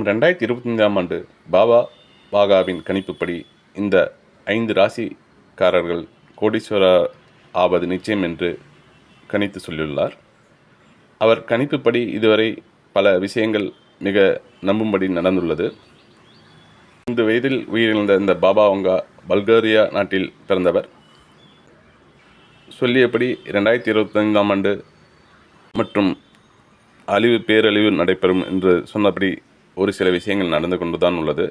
வரும் ரெண்டாயிரத்தி இருபத்தைந்தாம் ஆண்டு பாபா பாகாவின் கணிப்புப்படி இந்த ஐந்து ராசிக்காரர்கள் கோடீஸ்வரர் ஆவது நிச்சயம் என்று கணித்து சொல்லியுள்ளார். அவர் கணிப்புப்படி இதுவரை பல விஷயங்கள் மிக நம்பும்படி நடந்துள்ளது. இந்த வயதில் உயிரிழந்த இந்த பாபா வங்கா பல்கேரியா நாட்டில் பிறந்தவர். சொல்லியபடி ரெண்டாயிரத்தி இருபத்தைந்தாம் ஆண்டு மற்றும் அழிவு பேரழிவு நடைபெறும் என்று சொன்னபடி ஒரு சில விஷயங்கள் நடந்து கொண்டு தான் உள்ளது.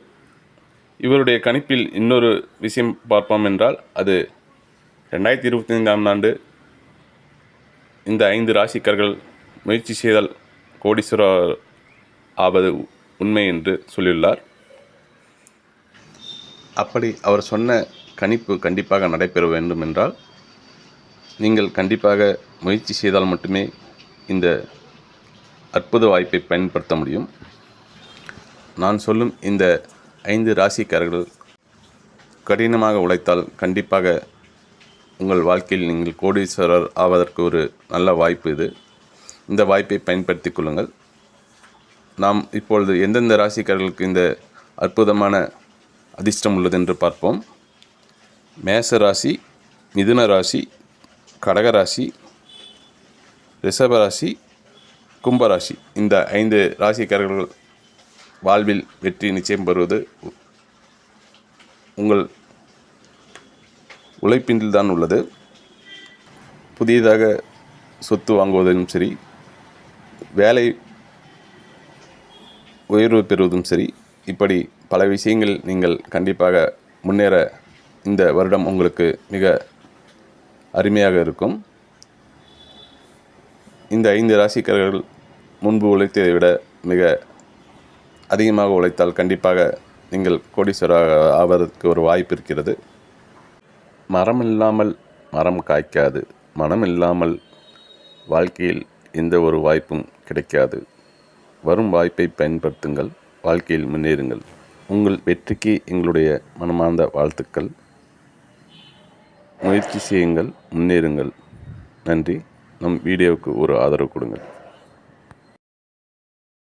இவருடைய கணிப்பில் இன்னொரு விஷயம் பார்ப்போம் என்றால் அது ரெண்டாயிரத்தி இருபத்தி ஐந்தாம் ஆண்டு இந்த ஐந்து ராசிக்கர்கள் முயற்சி செய்தால் கோடீஸ்வரர் ஆவது உண்மை என்று சொல்லியுள்ளார். அப்படி அவர் சொன்ன கணிப்பு கண்டிப்பாக நடைபெற வேண்டும் என்றால் நீங்கள் கண்டிப்பாக முயற்சி செய்தால் மட்டுமே இந்த அற்புத வாய்ப்பை பயன்படுத்த முடியும். நான் சொல்லும் இந்த ஐந்து ராசிக்காரர்கள் கடினமாக உழைத்தால் கண்டிப்பாக உங்கள் வாழ்க்கையில் நீங்கள் கோடீஸ்வரர் ஆவதற்கு ஒரு நல்ல வாய்ப்பு இது. இந்த வாய்ப்பை பயன்படுத்தி கொள்ளுங்கள். நாம் இப்பொழுது எந்தெந்த ராசிக்காரர்களுக்கு இந்த அற்புதமான அதிர்ஷ்டம் உள்ளது என்று பார்ப்போம். மேச ராசி மிதுன ராசி கடகராசி ரிஷபராசி கும்பராசி இந்த ஐந்து ராசிக்காரர்கள் வாழ்வில் வெற்றி நிச்சயம் பெறுவது உ- உங்கள் உழைப்பின்றில் தான் உள்ளது. புதியதாக சொத்து வாங்குவதிலும் சரி வேலை உயர்வு பெறுவதும் சரி இப்படி பல விஷயங்கள் நீங்கள் கண்டிப்பாக முன்னேற இந்த வருடம் உங்களுக்கு மிக அருமையாக இருக்கும். இந்த ஐந்து ராசிக்காரர்கள் முன்பு உழைத்ததை விட மிக அதிகமாக உழைத்தால் கண்டிப்பாக நீங்கள் கோடீஸ்வராக ஆவதற்கு ஒரு வாய்ப்பு இருக்கிறது. மரம் இல்லாமல் மரம் காய்க்காது. மனம் இல்லாமல் வாழ்க்கையில் எந்த ஒரு வாய்ப்பும் கிடைக்காது. வரும் வாய்ப்பை பயன்படுத்துங்கள். வாழ்க்கையில் முன்னேறுங்கள். உங்கள் வெற்றிக்கு எங்களுடைய மனமார்ந்த வாழ்த்துக்கள். முயற்சி செய்யுங்கள். முன்னேறுங்கள். நன்றி. நம் வீடியோவுக்கு ஒரு ஆதரவு கொடுங்கள்.